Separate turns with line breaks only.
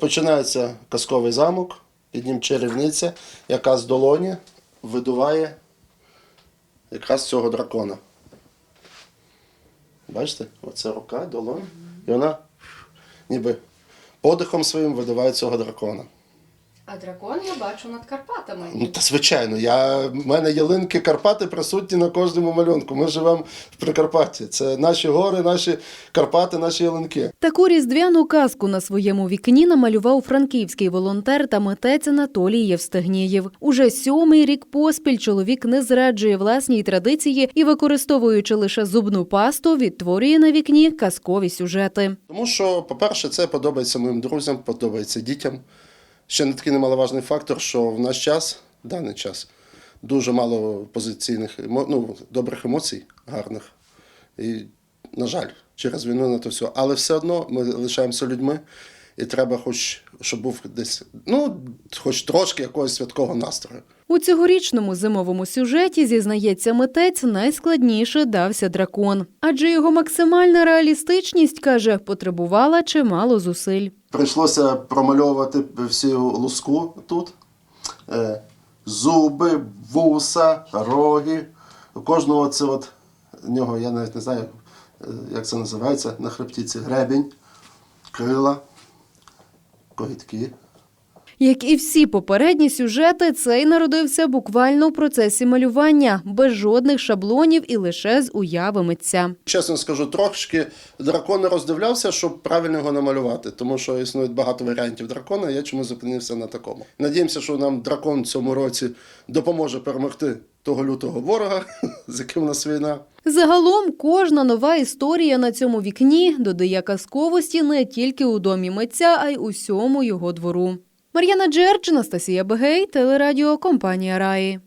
починається казковий замок, під ним чарівниця, яка з долоні видуває якраз цього дракона. Бачите? Оце рука, долонь. І вона ніби подихом своїм видуває цього дракона.
А дракон я бачу над Карпатами.
Ну, та звичайно, я, в мене ялинки Карпати присутні на кожному малюнку. Ми живемо в Прикарпатті. Це наші гори, наші Карпати, наші ялинки.
Таку різдвяну казку на своєму вікні намалював франківський волонтер та митець Анатолій Євстигнієв. Уже сьомий рік поспіль чоловік не зраджує власній традиції і, використовуючи лише зубну пасту, відтворює на вікні казкові сюжети.
Тому що, по-перше, це подобається моїм друзям, подобається дітям. Ще не такий немаловажний фактор, що в наш час, в даний час, дуже мало позиційних ну, добрих емоцій, гарних. І, на жаль, через війну на то все. Але все одно ми лишаємося людьми, і треба, хоч щоб був десь, ну, хоч трошки якогось святкового настрою.
У цьогорічному зимовому сюжеті, зізнається митець, найскладніше дався дракон. Адже його максимальна реалістичність, каже, потребувала чимало зусиль.
Прийшлося промальовувати всю луску тут. Е, зуби, вуса, роги. У кожного це от в нього, я навіть не знаю, е, як це називається на хребті. Це гребінь, крила, gayet iyi.
Як і всі попередні сюжети, цей народився буквально у процесі малювання, без жодних шаблонів і лише з уяви митця.
Чесно скажу, трошки дракона роздивлявся, щоб правильно його намалювати, тому що існує багато варіантів дракона, я чому зупинився на такому. Надіємося, що нам дракон в цьому році допоможе перемогти того лютого ворога, з яким у нас війна.
Загалом кожна нова історія на цьому вікні додає казковості не тільки у домі митця, а й усьому його двору. Мар'яна Джерч, Анастасія Бегей, телерадіо компанія Раї.